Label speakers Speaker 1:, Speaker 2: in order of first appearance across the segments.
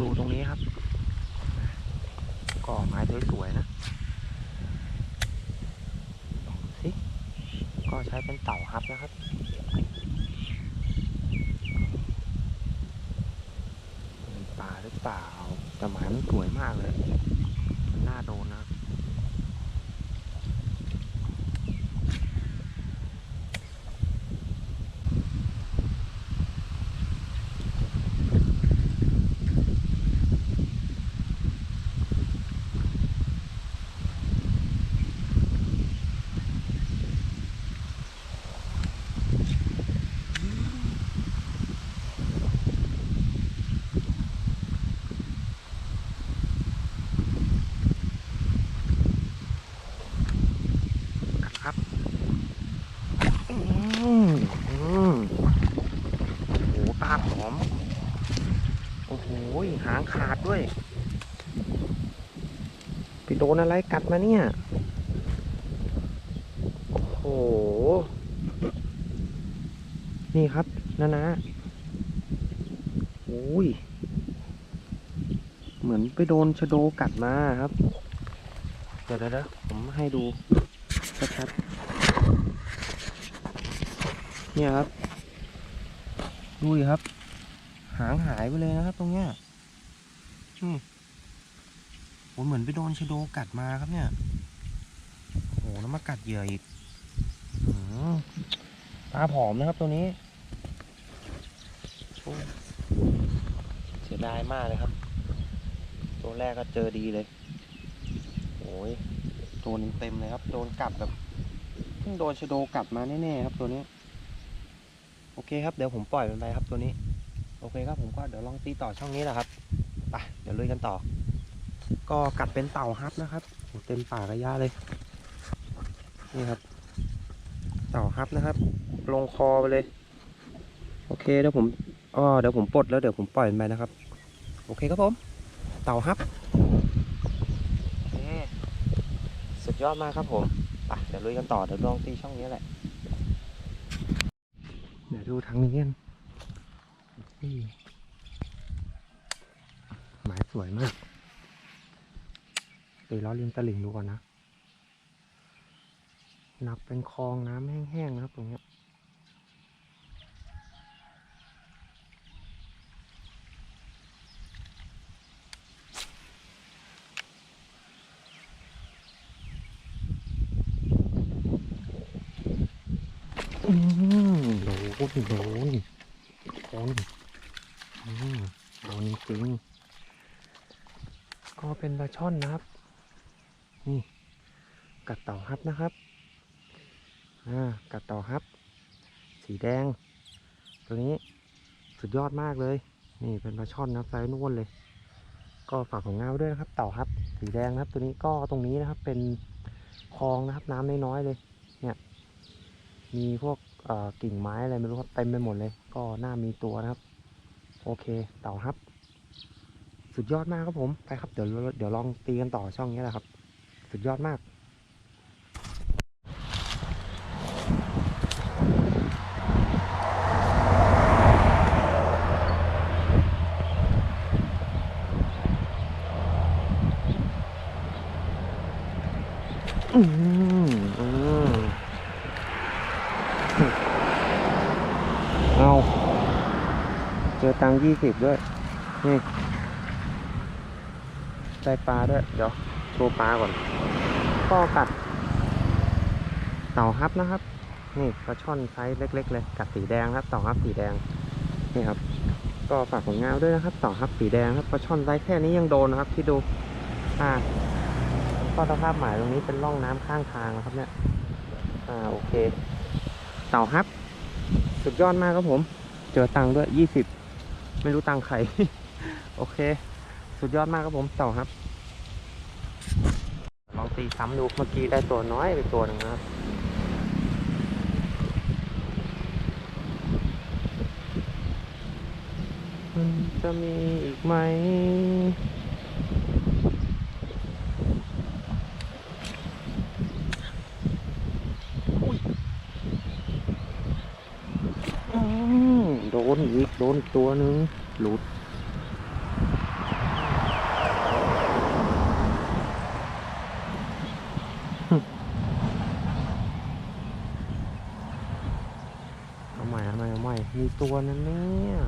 Speaker 1: ดูตรงนี้ครับก่อไม้สวยๆนะลองดูสิก็ใช้เป็นเต่าฮับนะครับเป็นปลาหรือเปล่าแต่หมายมันสวยมากเลย มันน่าโดนนะครับ กันครับ อืมอืมโอ้โหปลาผอม โอ้โหหางขาดด้วยไปโดนอะไรกัดมาเนี่ย โอ้โห นี่ครับนะนะโอ้ย เหมือนไปโดนชะโดกัดมาครับ เดี๋ยวเดี๋ยวเดี๋ยวผมให้ดูชัดๆเนี่ยครับดูดิครับ หางหายไปเลยนะครับตรงเนี้ย อืมโหเหมือนไปโดนชะโดกัดมาครับเนี่ยโอ้โหแล้วมากัดเหยื่ออีกอืมปลาผอมนะครับตัวนี้เสียดายมากเลยครับ ตัวแรกก็เจอดีเลยโอ้ยโดนเต็มเลยครับ โดนกัดแบบเพิ่งโดนชะโดกัดมาแน่ๆครับตัวนี้ โอเคครับเดี๋ยวผมปล่อยมันไปครับตัวนี้ โอเคครับผมก็เดี๋ยวลองตีต่อช่องนี้แหละครับ ดี๋ยวลุยกันต่อ ก็กัดเป็นเต่าฮับนะครับโหเต็มป่ากระยะเลย นี่ครับ เต่าฮับนะครับ ลงคอไปเลย โอเคเดี๋ยวผมอ๋อเดี๋ยวผมปลดแล้วเดี๋ยวผมปล่อยมันไปนะครับ โอเคครับผม เต่าฮับสุดยอดมากครับผมไปเดี๋ยวลุยกันต่อเดี๋ยวลองตีช่องนี้แหละ เดี๋ยวดูทางนี้กันนี่ สวยมากตีล้อเลียนตลิ่งดูก่อนนะนับเป็นคลองน้ำแห้งๆนะครับตรงนี้ยอืมโดนโดนโดนอืมโดนจริง ก็เป็นปลาช่อนนะครับ นี่กัดเต่าฮับนะครับอ่ากัดเต่าฮับ สีแดง ตัวนี้สุดยอดมากเลย นี่เป็นปลาช่อนนะไซส์นุ่นเลย ก็ฝากของเงาด้วยนะครับ เต่าฮับ สีแดงนะครับ ตัวนี้ก็ตรงนี้นะครับเป็นคลองนะครับ น้ำน้อยๆเลย เนี่ย มีพวกเอ่อกิ่งไม้อะไรไม่รู้ครับเต็มไปหมดเลย ก็น่ามีตัวนะครับ โอเค เต่าฮับ สุดยอดมากครับผมไปครับเดี๋ยวเดี๋ยวลองตีกันต่อช่องนี้แหละครับ สุดยอดมากอืมอืมเอา เจอตังยี่สิบด้วย นี่ ได้ปลาด้วย เดี๋ยวโชว์ปลาก่อนก็กัดเต่าฮับนะครับ นี่ปลาช่อนไซส์เล็ก ๆ เลย กัดสีแดงครับเต่าฮับสีแดง นี่ครับ ก็ฝากผลงานด้วยนะครับเต่าฮับสีแดงครับปลาช่อนไซส์แค่นี้ยังโดนนะครับ ที่ดู อ่าก็สภาพหมายตรงนี้เป็นร่องน้ำข้างทางนะครับเนี่ย อ่าโอเค เต่าฮับ สุดยอดมากครับผม เจอตังค์ด้วยยี่สิบ ไม่รู้ตังค์ใคร โอเค สุดยอดมากครับผมเต่าฮับลองตีซ้ำดูเมื่อกี้ได้ตัวน้อยไปตัวหนึ่งนะครับมันจะมีอีกไหมอืมโดนอีกโดนตัวหนึ่งหลุด ม่ทำไมทำไมมีตัวนั้นเนี่ย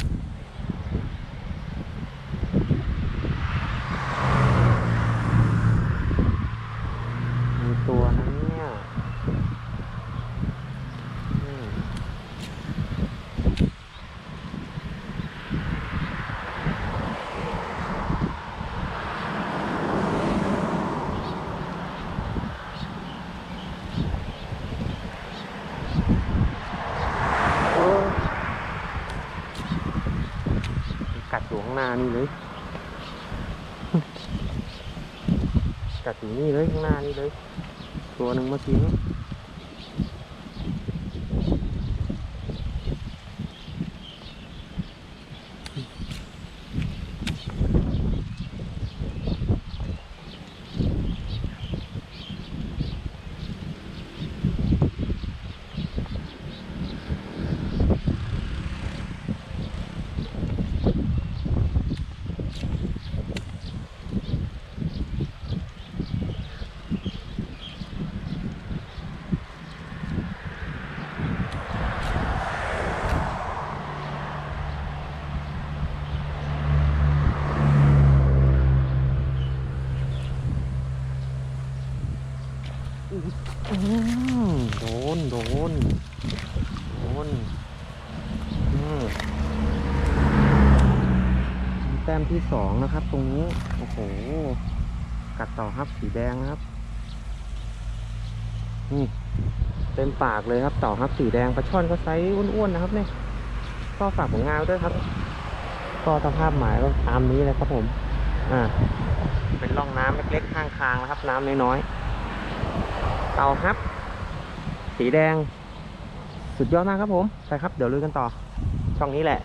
Speaker 1: อยู่ข้างหน้านี่เลยกัดอยู่นี่เลยข้างหน้านี่เลย ตัวหนึ่งเมื่อกี้นี้อืมโดน โดน โดนอืมมีแต้มที่สองนะครับ ตรงนี้ โอ้โห กัดต่อครับสีแดงนะครับ นี่ เต็มปากเลยครับ ต่อครับสีแดงปลาช่อนก็ไซส์อ้วนๆนะครับเนี่ยก็ฝากผลงานด้วยครับ ก็สภาพหมายก็ตามนี้เลยครับผม อ่า เป็นร่องน้ำเล็กๆข้างทางนะครับ น้ำน้อยๆ เต่าครับ สีแดง สุดยอดมากครับผม ไปครับ เดี๋ยวลุยกันต่อ ช่องนี้แหละ